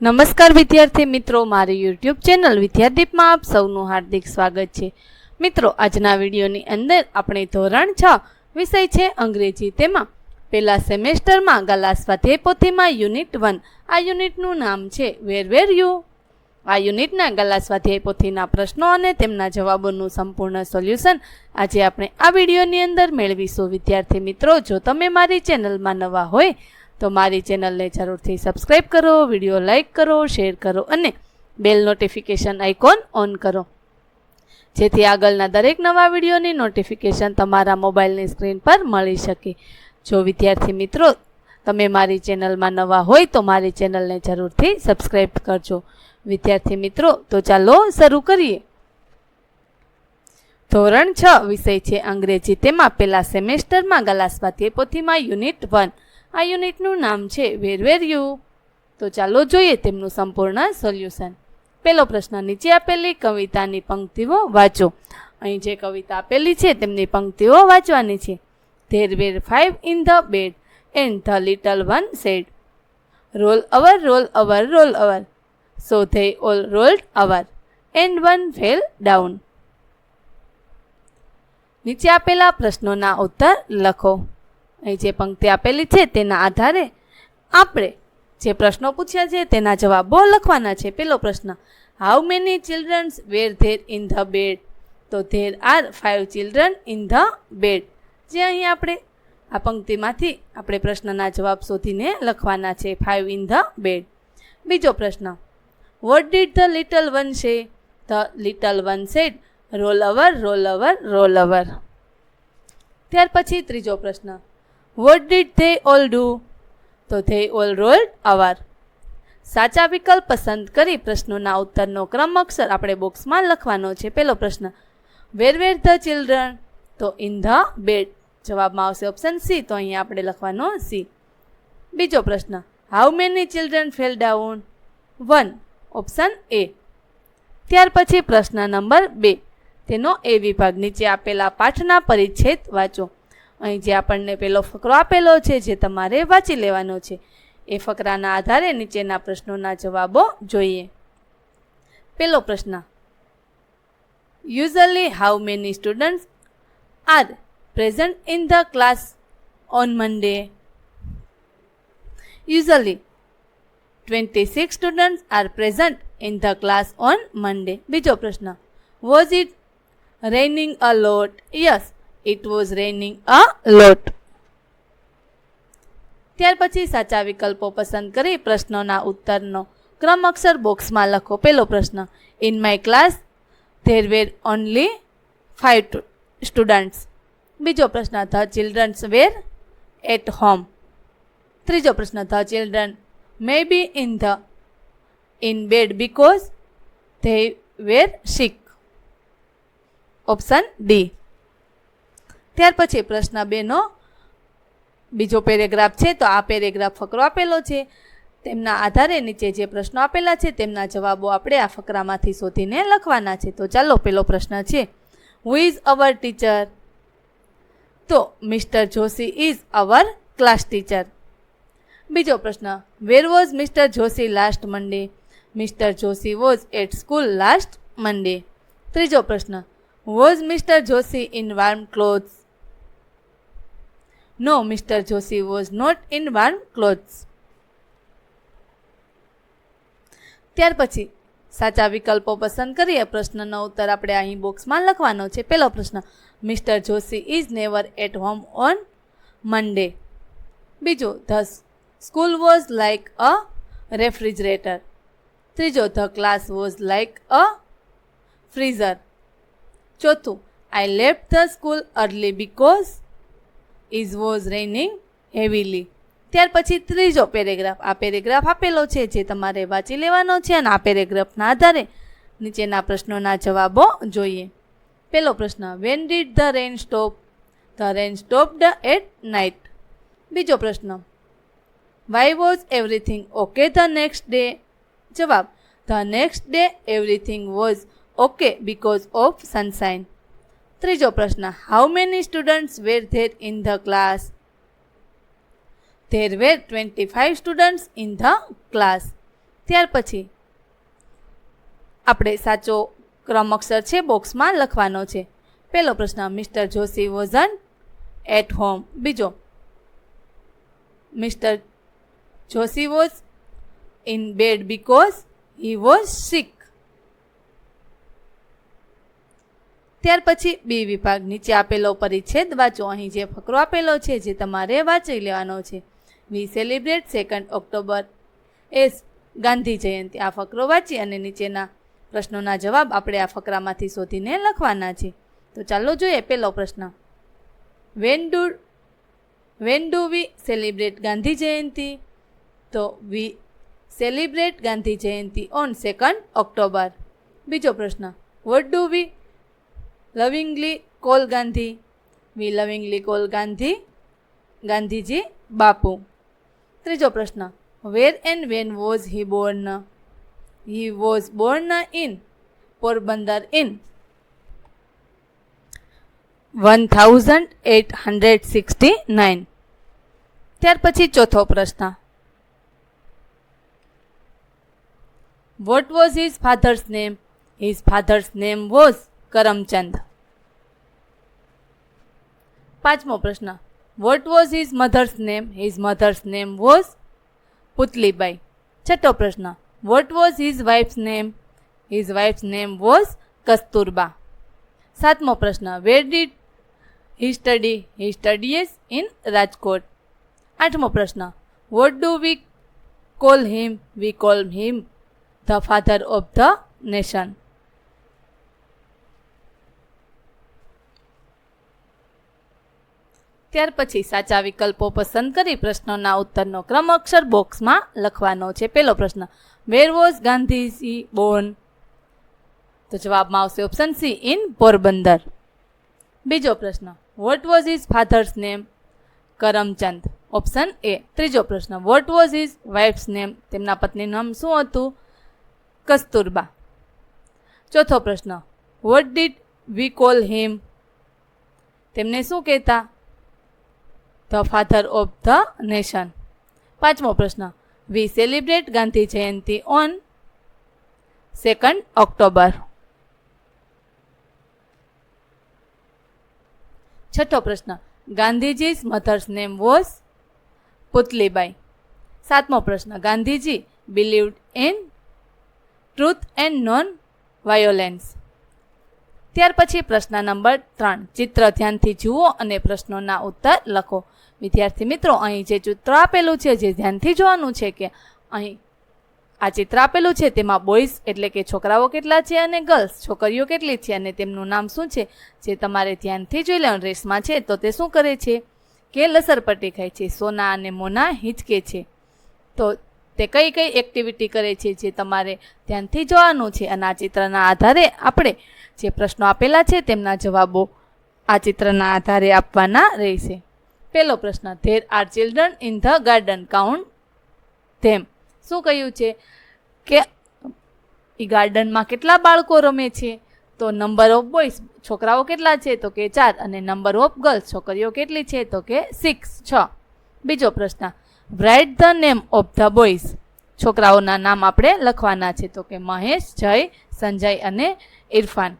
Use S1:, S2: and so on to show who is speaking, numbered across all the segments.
S1: નમસ્કાર વિદ્યાર્થી મિત્રો, મારી યુટ્યુબ ચેનલ વિદ્યાદીપમાં આપ સૌનું હાર્દિક સ્વાગત છે. મિત્રો, આજના વિડીયોની અંદર આપણે ધોરણ છ વિષય છે અંગ્રેજી. તેમાં પહેલા સેમેસ્ટરમાં ગલા સ્વાધ્યાય યુનિટ વન. આ યુનિટનું નામ છે, વેર વેર યુ? આ યુનિટના ગલા સ્વાધ્યાય પ્રશ્નો અને તેમના જવાબોનું સંપૂર્ણ સોલ્યુશન આજે આપણે આ વિડીયોની અંદર મેળવીશું. વિદ્યાર્થી મિત્રો, જો તમે મારી ચેનલમાં નવા હોય તો મારી ચેનલને જરૂરથી સબસ્ક્રાઈબ કરો, વીડિયો લાઇક કરો, શેર કરો અને બેલ નોટિફિકેશન આઇકોન ઓન કરો. જેથી આગળના દરેક નવા વિડીયોની નોટિફિકેશન તમારા મોબાઈલની સ્ક્રીન પર મળી શકે. જો વિદ્યાર્થી મિત્રો, તમે મારી ચેનલમાં નવા હોય તો મારી ચેનલને જરૂરથી સબસ્ક્રાઈબ કરજો. વિદ્યાર્થી મિત્રો, તો ચાલો શરૂ કરીએ. ધોરણ છ વિષય છે અંગ્રેજી. તેમાં પહેલા સેમેસ્ટરમાં ગલા સ્વાધ્યાય પોથીમાં યુનિટ વન આ યુનિટનું નામ છે વેર વેર યુ તો ચાલો જોઈએ તેમનું સંપૂર્ણ સોલ્યુશન. પહેલો પ્રશ્ન, નીચે આપેલી કવિતાની પંક્તિઓ વાંચો. અહીં જે કવિતા આપેલી છે તેમની પંક્તિઓ વાંચવાની છે. There were five in the bed and the little one said. Roll over roll over roll over. So they all rolled over and one fell down. નીચે આપેલા પ્રશ્નોના ઉત્તર લખો. અહીં જે પંક્તિ આપેલી છે તેના આધારે આપણે જે પ્રશ્નો પૂછ્યા છે તેના જવાબો લખવાના છે. પેલો પ્રશ્ન how many childrens were there in the bed તો there are five children in the bed જે અહીં આપણે, આ પંક્તિમાંથી આપણે પ્રશ્નના જવાબ શોધીને લખવાના છે ફાઇવ ઇન ધ બેડ બીજો પ્રશ્ન what did the little one say the little one said roll over roll over roll over ત્યાર પછી ત્રીજો પ્રશ્ન what did they all do તો ધે ઓલ રોલ્ડ અવર સાચા વિકલ્પ પસંદ કરી પ્રશ્નોના ઉત્તરનો ક્રમ અક્ષર આપણે બોક્સમાં લખવાનો છે. પહેલો પ્રશ્ન વેર વેર ધ ચિલ્ડ્રન તો ઇન ધ બેડ જવાબમાં આવશે ઓપ્શન સી તો અહીંયા આપણે લખવાનો સી બીજો પ્રશ્ન how many children fell down one option A ત્યાર પછી પ્રશ્ન નંબર બે. તેનો એ વિભાગ નીચે આપેલા પાઠના પરિચ્છેદ વાંચો. અહીં જે આપણને પેલો ફકરો આપેલો છે, જે તમારે વાંચી લેવાનો છે, એ ફકરાના આધારે નીચેના પ્રશ્નોના જવાબો જોઈએ. પેલો પ્રશ્ન. Usually how many students are present in the class on Monday usually twenty six students are present in the class on Monday બીજો પ્રશ્ન. Was it raining a lot yes. It was raining a lot ત્યાર પછી સાચા વિકલ્પો પસંદ કરી પ્રશ્નોના ઉત્તરનો ક્રમ અક્ષર બોક્સમાં લખો. પહેલો પ્રશ્ન in my class there were only five students બીજો પ્રશ્ન the childrens were at home ત્રીજો પ્રશ્ન the children may be in the in bed because they were sick option D ત્યાર પછી પ્રશ્ન બેનો. બીજો પેરેગ્રાફ છે તો આ પેરેગ્રાફ ફકરો આપેલો છે. તેમના આધારે નીચે જે પ્રશ્નો આપેલા છે તેમના જવાબો આપણે આ ફકરામાંથી શોધીને લખવાના છે. તો ચાલો પેલો પ્રશ્ન છે. હુ ઇઝ અવર ટીચર તો Mr Joshi is our class teacher બીજો પ્રશ્ન where was Mr Joshi last Monday Mr Joshi was at school last Monday ત્રીજો પ્રશ્ન was Mr Joshi in warm clothes no Mr Joshi was not in warm clothes ત્યાર પછી, સાચા વિકલ્પો પસંદ કરીએ, પ્રશ્નનો ઉત્તર આપણે અહીં બોક્સમાં લખવાનો છે. પહેલો પ્રશ્ન Mr Joshi is never at home on Monday બીજો the school was like a refrigerator ત્રીજો the class was like a freezer ચોથું I left the school early because is was raining heavily ત્યાર પછી ત્રીજો પેરેગ્રાફ. આ paragraph આપેલો છે, જે તમારે વાંચી લેવાનો છે અને આ પેરેગ્રાફના આધારે નીચેના પ્રશ્નોના જવાબો જોઈએ. પહેલો પ્રશ્ન when did the rain stop the rain stopped at night બીજો પ્રશ્ન why was everything okay the next day જવાબ the next day everything was okay because of sunshine ત્રીજો પ્રશ્ન. How many students were there in the class there were twenty five students in the class ત્યાર પછી, આપણે સાચો ક્રમ અક્ષર છે, બોક્સમાં લખવાનો છે. પહેલો પ્રશ્ન Mr Joshi wasn't at home બીજો Mr Joshi was in bed because he was sick ત્યાર પછી બી વિભાગ નીચે આપેલો પરિચ્છેદ વાંચો. અહીં જે ફકરો આપેલો છે, જે તમારે વાંચી લેવાનો છે. We celebrate second October. As. Gandhi Jayanti. આ ફકરો વાંચી અને નીચેના પ્રશ્નોના જવાબ આપણે આ ફકરામાંથી શોધીને લખવાના છે. તો ચાલો જોઈએ પહેલો પ્રશ્ન. When do when do we celebrate Gandhi Jayanti? તો we celebrate Gandhi Jayanti on second October બીજો પ્રશ્ન. What do we lovingly call Gandhi. We lovingly call Gandhi. Gandhiji Bapu. ત્રીજો પ્રશ્ન. Where and when was he born he was born in Porbandar in one thousand eight hundred sixty nine ત્યાર પછી ચોથો પ્રશ્ન. What was his father's name his father's name was Karamchand. પાંચમો પ્રશ્ન. What was his mother's name his mother's name was Putlibai છઠ્ઠો પ્રશ્ન. What was his wife's name his wife's name was Kasturba સાતમો પ્રશ્ન. Where did he study he studies in Rajkot. આઠમો પ્રશ્ન. What do we call him we call him the father of the nation ત્યાર પછી સાચા વિકલ્પો પસંદ કરી પ્રશ્નોના ઉત્તરનો ક્રમ અક્ષર બોક્સમાં લખવાનો છે. પહેલો પ્રશ્ન વેર વોઝ ગાંધીજી બોર્ન તો જવાબમાં આવશે ઓપ્શન સી ઇન પોરબંદર. બીજો પ્રશ્ન what was his father's name Karamchand. Option A ત્રીજો પ્રશ્ન what was his wife's name તેમના પત્નીનું નામ શું હતું? કસ્તુરબા. ચોથો પ્રશ્ન what did we call him તેમને શું કહેતા? The father of the nation. પાંચમો પ્રશ્ન. We celebrate Gandhi Jayanti on second October. છઠ્ઠો પ્રશ્ન. Gandhiji's mother's name was Putlibai. સાતમો પ્રશ્ન. Gandhiji believed in truth and non violence ત્યાર પછી પ્રશ્ન નંબર ત્રણ. ચિત્ર ધ્યાનથી જુઓ અને પ્રશ્નોના ઉત્તર લખો. વિદ્યાર્થી મિત્રો, અહીં જે ચિત્ર આપેલું છે, જે ધ્યાનથી જોવાનું છે કે અહીં આ ચિત્ર આપેલું છે, તેમાં બોયઝ એટલે કે છોકરાઓ કેટલા છે અને ગર્લ્સ? છોકરીઓ કેટલી છે અને તેમનું નામ શું છે? જે તમારે ધ્યાનથી જોઈ લેવાનું, રેસમાં છે, તો તે શું કરે છે? કે લસરપટ્ટી ખાય છે, સોના અને મોના હિંચકે છે. તો તે કઈ કઈ એક્ટિવિટી કરે છે, જે તમારે ધ્યાનથી જોવાનું છે અને આ ચિત્રના આધારે આપણે જે પ્રશ્નો આપેલા છે તેમના જવાબો આ ચિત્રના આધારે આપવાના રહેશે. પહેલો પ્રશ્ન there are children in the garden count them શું કહ્યું છે? કે એ ગાર્ડનમાં કેટલા બાળકો રમે છે? તો નંબર ઓફ બોયઝ છોકરાઓ કેટલા છે? તો કે ચાર. અને નંબર ઓફ ગર્લ્સ છોકરીઓ કેટલી છે? તો કે સિક્સ છ. બીજો પ્રશ્ન write the name of the boys છોકરાઓના નામ આપણે લખવાના છે. તો કે મહેશ, જય, સંજય અને ઇરફાન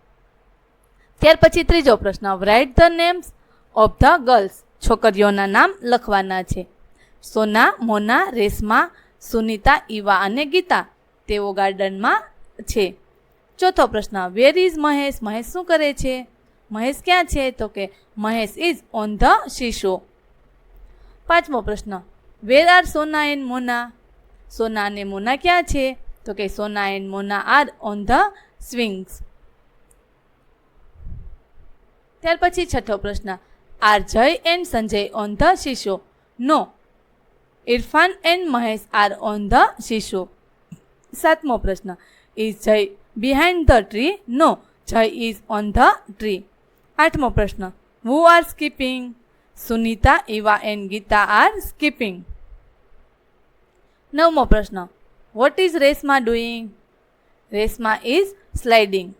S1: ત્યાર પછી ત્રીજો પ્રશ્ન. Write the names of the girls છોકરીઓના નામ લખવાના છે. સોના, મોના, રેશમા, સુનિતા, ઈવા અને ગીતા તેઓ ગાર્ડનમાં છે. ચોથો પ્રશ્ન. Where is Mahesh? મહેશ શું કરે છે? મહેશ ક્યાં છે? તો કે Mahesh is on the seesaw. પાંચમો પ્રશ્ન. વેર આર સોના એન્ડ મોના? સોના અને મોના ક્યાં છે? તો કે Sona and Mona are on the swings ત્યાર પછી છઠ્ઠો પ્રશ્ન. Are Jay and Sanjay on the seesaw? No. Irfan and Mahesh are on the seesaw? સાતમો પ્રશ્ન. ઇઝ જય બિહાઇન્ડ ધ ટ્રી? નો. જય ઇઝ ઓન ધ ટ્રી. આઠમો પ્રશ્ન. Who are skipping? Sunita Eva and Gita are skipping? નવમો પ્રશ્ન. What is Reshma doing Reshma is sliding.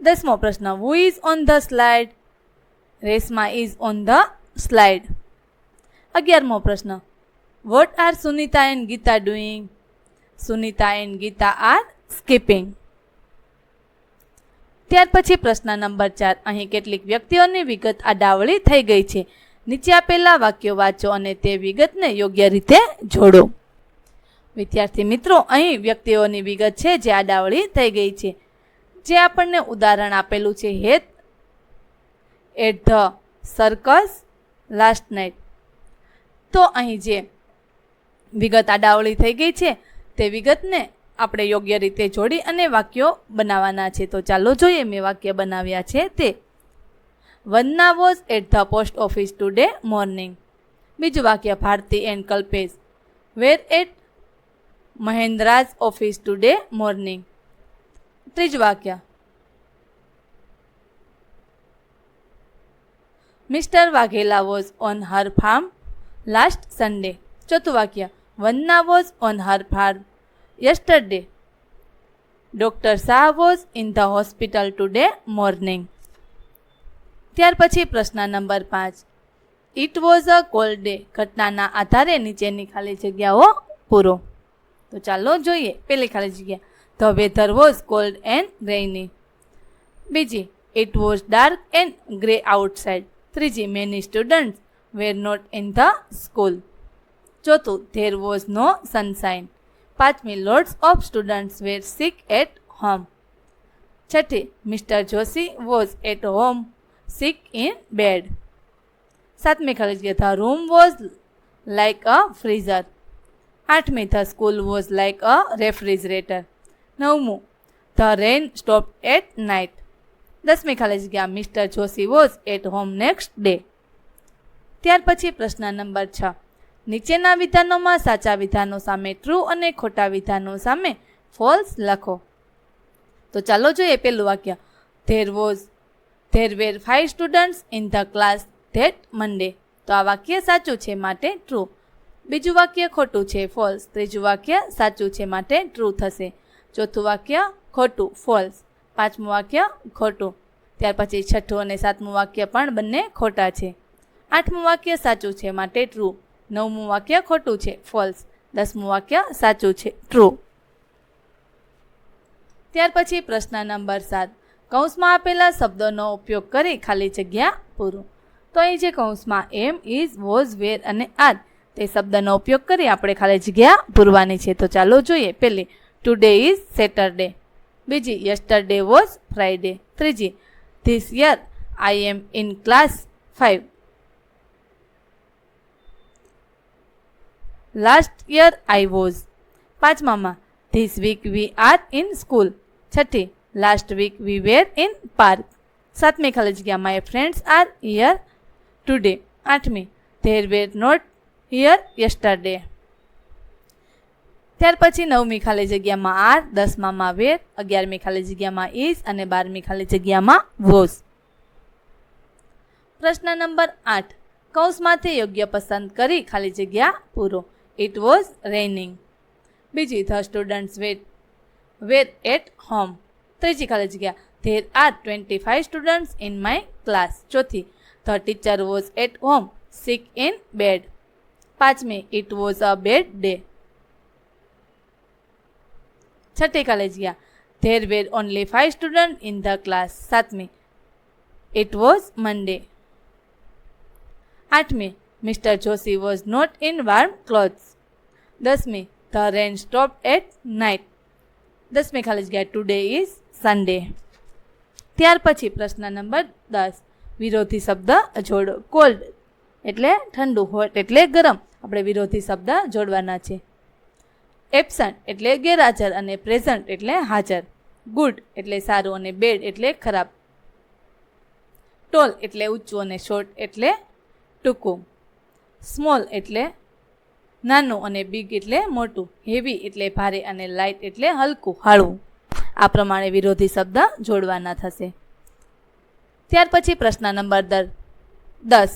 S1: દસમો પ્રશ્ન who is on the slide Reshma is on the slide અગિયારમો પ્રશ્ન what are Sunita and Gita doing Sunita and Gita are skipping ત્યાર પછી પ્રશ્ન number ચાર. અહીં કેટલીક વ્યક્તિઓની વિગત આડાવળી થઈ ગઈ છે. નીચે આપેલા વાક્યો વાંચો અને તે વિગતને યોગ્ય રીતે જોડો. વિદ્યાર્થી મિત્રો, અહીં વ્યક્તિઓની વિગત છે જે આડાવળી થઈ ગઈ છે. જે આપણને ઉદાહરણ આપેલું છે હેત, at the circus, last night તો અહીં જે વિગત આડાવળી થઈ ગઈ છે, તે વિગતને આપણે યોગ્ય રીતે જોડી અને વાક્યો બનાવવાના છે. તો ચાલો જોઈએ, મેં વાક્ય બનાવ્યા છે તે. Vandana was at the post office today morning બીજું વાક્ય, Bharati and Kalpesh were at Mahendra's office today morning ત્રીજું વાક્ય Mr Vaghela was on her farm last Sunday ચોથું વાક્ય Vandana was on her farm yesterday doctor Shah was in the hospital today morning ત્યાર પછી પ્રશ્ન number પાંચ. It was a cold day ઘટનાના આધારે નીચેની ખાલી જગ્યાઓ પૂરો. તો ચાલો જોઈએ, પેલી ખાલી જગ્યા. the weather was cold and rainy બીજી it was dark and grey outside ત્રીજી many students were not in the school ચોથું ધેર વોઝ નો સનસાઇન પાંચમી lots of students were sick at home છઠ્ઠી mister Joshi was at home sick in bed સાતમી ખાલી જગ્યા the room was like a freezer આઠમી the school was like a refrigerator નવમું. The rain stop at night દસમી ખાલી જગ્યા Mr Joshi was at home next day ત્યાર પછી પ્રશ્ન નંબર છ. નીચેના વિધાનોમાં સાચા વિધાનો સામે ટ્રુ અને ખોટા વિધાનો સામે ફોલ્સ લખો. તો ચાલો જોઈએ પેલું વાક્ય. There was there were five students in the class that Monday તો આ વાક્ય સાચું છે માટે ટ્રુ બીજું વાક્ય ખોટું છે ફોલ્સ ત્રીજું વાક્ય સાચું છે માટે ટ્રુ થશે. ચોથું વાક્ય ખોટું ફોલ્સ પાંચમું વાક્ય ખોટું. ત્યાર પછી છઠ્ઠું અને સાતમું વાક્ય પણ બંને ખોટા છે. આઠમું વાક્ય સાચું છે માટે ટ્રુ નવમું વાક્ય ખોટું છે ફોલ્સ દસમું વાક્ય સાચું છે ટ્રુ ત્યાર પછી પ્રશ્ન નંબર સાત. કૌંસમાં આપેલા શબ્દોનો ઉપયોગ કરી ખાલી જગ્યા પૂરું. તો અહીં જે કૌંસમાં એમ ઇઝ વોઝ, વેર અને આર, તે શબ્દનો ઉપયોગ કરી આપણે ખાલી જગ્યા પૂરવાની છે. તો ચાલો જોઈએ. પહેલી ટુડે ઇઝ સેટરડે બીજી યસ્ટરડે વોઝ ફ્રાઈડે ત્રીજી this year I am in class five last year I was પાંચમામાં this week we are in school છઠ્ઠી last week we were in park સાતમી ખાલી જગ્યા my friends are here today આઠમી there were not here yesterday ત્યાર પછી નવમી ખાલી જગ્યામાં આર દસમામાં વેર અગિયારમી ખાલી જગ્યામાં ઇઝ અને બારમી ખાલી જગ્યામાં વોઝ. પ્રશ્ન નંબર આઠ. કૌંસમાંથી યોગ્ય પસંદ કરી ખાલી જગ્યા પૂરો. ઇટ વોઝ રેનિંગ બીજી the students wet were at home ત્રીજી ખાલી જગ્યા. There are twenty five students in my class ચોથી the teacher was at home sick in bed પાંચમી it was a bad day છઠ્ઠી કોલેજ ગયા. There were only five student in the class સાતમી. It was Monday આઠમી. Mr Joshi was not in warm clothes દસમી. The rain stop at night દસમી college ગયા. Today is Sunday ત્યાર પછી પ્રશ્ન નંબર દસ. વિરોધી શબ્દ જોડો. કોલ્ડ એટલે ઠંડુ હોટ એટલે ગરમ. આપણે વિરોધી શબ્દ જોડવાના છે. એબસન્ટ એટલે ગેરહાજર અને પ્રેઝન્ટ એટલે હાજર. ગુડ એટલે સારું અને બેડ એટલે ખરાબ. ટોલ એટલે ઊંચું અને શોર્ટ એટલે ટૂંકું. સ્મોલ એટલે નાનું અને બિગ એટલે મોટું. હેવી એટલે ભારે અને લાઇટ એટલે હલકું હાળવું આ પ્રમાણે વિરોધી શબ્દ જોડવાના થશે. ત્યાર પછી પ્રશ્ન નંબર દર. દસ.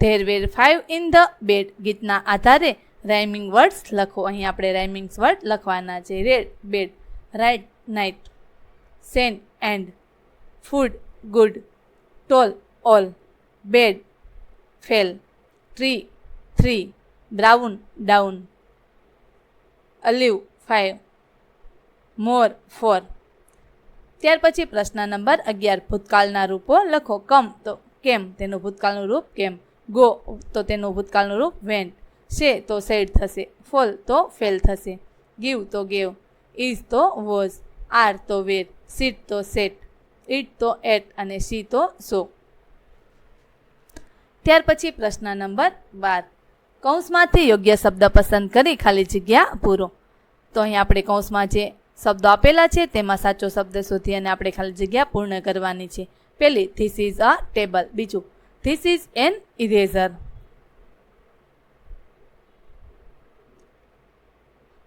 S1: There were five in the bed ગીતના આધારે રાઇમિંગ વર્ડ્સ લખો. અહીં આપણે રાઇમિંગ્સ વર્ડ લખવાના છે. Red bed right night sand and food good tall all bed fell tree three brown down alive five more four ત્યાર પછી પ્રશ્ન નંબર અગિયાર. ભૂતકાળના રૂપો લખો. કમ, તો કેમ? તેનું ભૂતકાળનું રૂપ કેમ? ગો, તો તેનું ભૂતકાળનું રૂપ વેન્ટ શે તો સેડ થશે. ફોલ, તો ફેલ થશે. ગીવ, તો ગેવ. ઇઝ તો વોઝ. આર, તો વેર. સીટ તો સેટ. ઇટ તો એટ. અને સી તો સો. ત્યાર પછી પ્રશ્ન નંબર બાર. કૌંસમાંથી યોગ્ય શબ્દ પસંદ કરી ખાલી જગ્યા પૂરો. તો અહીં આપણે કૌંસમાં જે શબ્દો આપેલા છે, તેમાં સાચો શબ્દ શોધી અને આપણે ખાલી જગ્યા પૂર્ણ કરવાની છે. પહેલી ધીસ ઇઝ અ ટેબલ બીજું ધીસ ઇઝ એન ઇરેઝર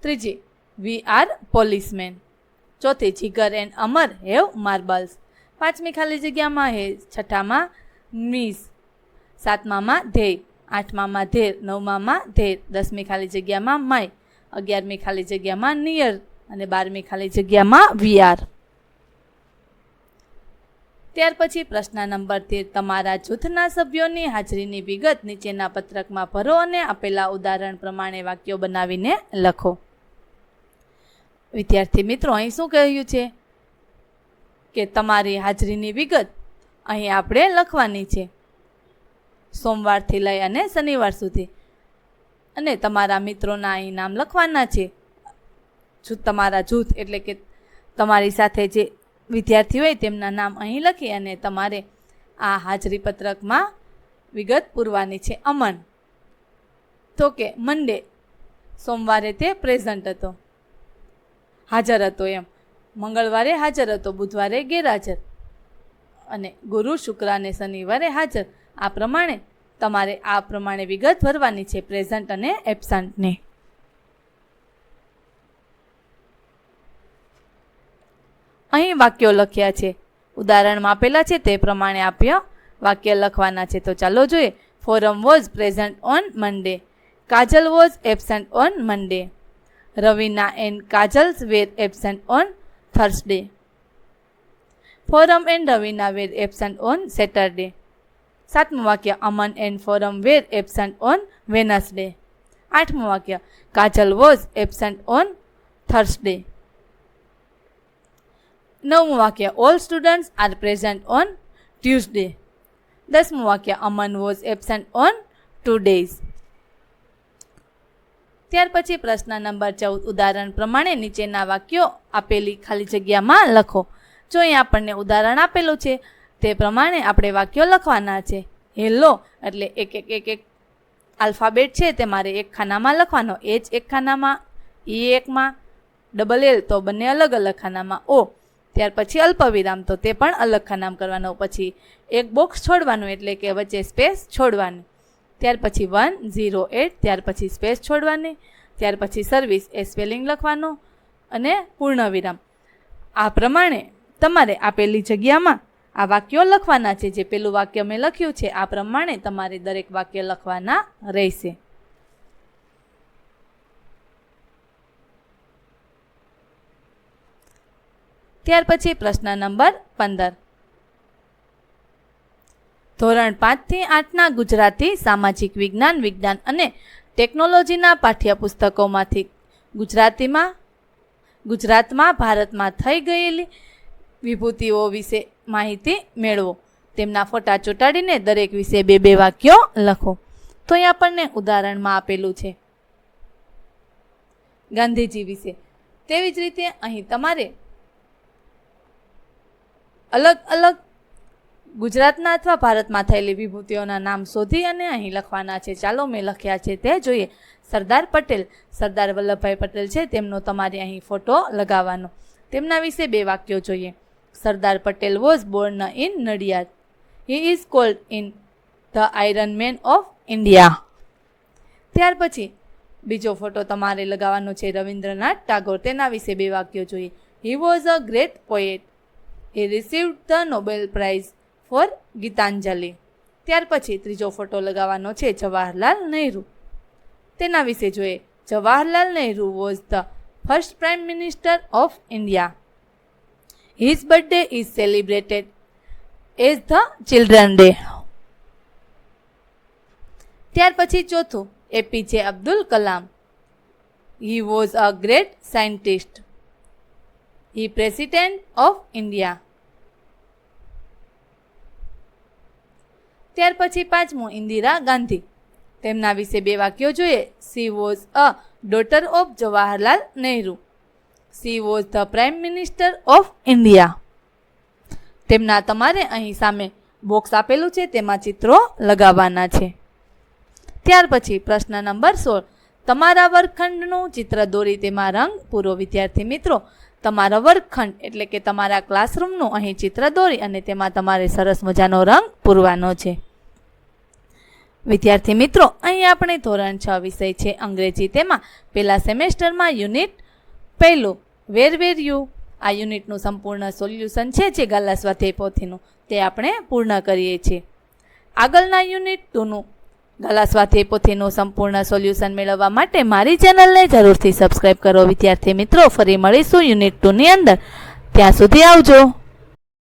S1: ત્રીજી વી આર પોલીસમેન ચોથી Jigar and Amar have marbles પાંચમી ખાલી જગ્યામાં હે. છઠ્ઠામાં મીસ સાતમામાં ધેય આઠમામાં ધેર નવમામાં ધેર દસમી ખાલી જગ્યામાં માય અગિયારમી ખાલી જગ્યામાં નિયર અને બારમી ખાલી જગ્યામાં વીઆર ત્યાર પછી, પ્રશ્ન નંબર તેર, તમારા જૂથના સભ્યોની હાજરીની વિગત નીચેના પત્રકમાં ભરો અને આપેલા ઉદાહરણ પ્રમાણે વાક્યો બનાવીને લખો. વિદ્યાર્થી મિત્રો, અહીં શું કહ્યું છે? કે તમારી હાજરીની વિગત અહીં આપણે લખવાની છે. સોમવારથી લઈ અને શનિવાર સુધી. અને તમારા મિત્રોના અહીં નામ લખવાના છે. જૂથ તમારા જૂથ એટલે કે તમારી સાથે જે વિદ્યાર્થી હોય તેમના નામ અહીં લખી અને તમારે આ હાજરી પત્રકમાં વિગત પૂરવાની છે. અમન. તો કે મંડે. સોમવારે તે પ્રેઝન્ટ હતો. હાજર હતો એમ. મંગળવારે હાજર હતો, બુધવારે ગેરહાજર. અને ગુરુ શુક્ર અને શનિવારે હાજર. આ પ્રમાણે તમારે આ પ્રમાણે વિગત ભરવાની છે પ્રેઝન્ટ અને એબસન્ટને. અહીં વાક્યો લખ્યા છે. ઉદાહરણમાં આપેલા છે તે પ્રમાણે આપ્યા. વાક્ય લખવાના છે તો ચાલો જોઈએ. Foram was present on Monday. Kajal was absent on Monday. Raveena and Kajal's were absent on Thursday Foram and Raveena were absent on Saturday સાતમું વાક્ય Aman and Foram were absent on Wednesday આઠમું વાક્ય Kajal was absent on Thursday નવમું વાક્ય all students are present on Tuesday દસમું વાક્ય Aman was absent on two days ત્યાર પછી પ્રશ્ન નંબર ચૌદ ઉદાહરણ પ્રમાણે નીચેના વાક્યો આપેલી ખાલી જગ્યામાં લખો. જો અહીં આપણને ઉદાહરણ આપેલું છે, તે પ્રમાણે આપણે વાક્યો લખવાના છે. હેલો, એટલે એક એક એક એક આલ્ફાબેટ છે, તે મારે એક ખાનામાં લખવાનો એચ એક ખાનામાં, ઈ એકમાં, ડબલ એલ તો બંને અલગ અલગ ખાનામાં. ઓ, ત્યાર પછી અલ્પવિરામ તો તે પણ અલગ ખાનામ કરવાનો. પછી એક બોક્સ છોડવાનું એટલે કે વચ્ચે સ્પેસ છોડવાની. ત્યાર પછી વન, ઝીરો, એટ, ત્યાર પછી સ્પેસ છોડવાની, ત્યાર પછી સર્વિસ એ સ્પેલિંગ લખવાનું અને પૂર્ણ વિરામ આ પ્રમાણે તમારે આપેલી જગ્યામાં આ વાક્યો લખવાના છે. જે પેલું વાક્ય મેં લખ્યું છે, આ પ્રમાણે તમારે દરેક વાક્ય લખવાના રહેશે. ત્યાર પછી પ્રશ્ન નંબર પંદર. ધોરણ પાંચથી આઠના ગુજરાતી, સામાજિક વિજ્ઞાન વિજ્ઞાન અને ટેકનોલોજીના પાઠ્યપુસ્તકોમાંથી ગુજરાતીમાં, ગુજરાતમાં ભારતમાં થઈ ગયેલી વિભૂતિઓ વિશે માહિતી મેળવો. તેમના ફોટા ચોંટાડીને દરેક વિશે બે બે વાક્યો લખો. તો એ આપણને ઉદાહરણમાં આપેલું છે. ગાંધીજી વિશે. તેવી જ રીતે અહીં તમારે અલગ અલગ ગુજરાતના અથવા ભારતમાં થયેલી વિભૂતિઓના નામ શોધી અને અહીં લખવાના છે. ચાલો મેં લખ્યા છે તે જોઈએ. સરદાર પટેલ. સરદાર વલ્લભભાઈ પટેલ છે. તેમનો તમારે અહીં ફોટો લગાવવાનો. તેમના વિશે બે વાક્યો જોઈએ. Sardar Patel was born in Nadiad. He is called in the iron man of India ત્યાર પછી બીજો ફોટો તમારે લગાવવાનો છે રવિન્દ્રનાથ ટાગોર. તેના વિશે બે વાક્યો જોઈએ. He was a great poet he received the Nobel prize for Gitanjali. ત્યાર પછી ત્રીજો ફોટો લગાવવાનો છે જવાહરલાલ નહેરુ. તેના વિશે જોઈએ. Jawaharlal Nehru was the first prime minister of India his birthday is celebrated as the children day ત્યાર પછી ચોથું APJ Abdul Kalam he was a great scientist he president of India ત્યાર પછી પાંચમું ઇન્દિરા ગાંધી. તેમના વિશે બે વાક્યો જોઈએ. She was a daughter of Jawaharlal Nehru she was the prime minister of India તેમના તમારે અહીં સામે બોક્સ આપેલું છે. તેમાં ચિત્રો લગાવવાના છે. ત્યાર પછી પ્રશ્ન નંબર સોળ. તમારા વર્ગખંડનું ચિત્ર દોરી તેમાં રંગ પૂરો વિદ્યાર્થી મિત્રો તમારો વર્ગખંડ એટલે કે તમારા ક્લાસરૂમનું અહીં ચિત્ર દોરી અને તેમાં તમારે સરસ મજાનો રંગ પૂરવાનો છે. વિદ્યાર્થી મિત્રો, અહીં આપણે ધોરણ છ વિષય છે અંગ્રેજી. તેમાં પહેલા સેમેસ્ટરમાં યુનિટ પહેલું વેર વેર યુ આ યુનિટનું સંપૂર્ણ સોલ્યુશન છે જે ગાલા સ્વાધ્યાય પોથીનું. તે આપણે પૂર્ણ કરીએ છીએ. આગળના યુનિટ ટુનું ગાલા સ્વાધ્યાય પોથીનું સંપૂર્ણ સોલ્યુશન મેળવવા માટે મારી ચેનલને જરૂરથી સબસ્ક્રાઈબ કરો. વિદ્યાર્થી મિત્રો, ફરી મળીશું યુનિટ ટુની અંદર. ત્યાં સુધી આવજો.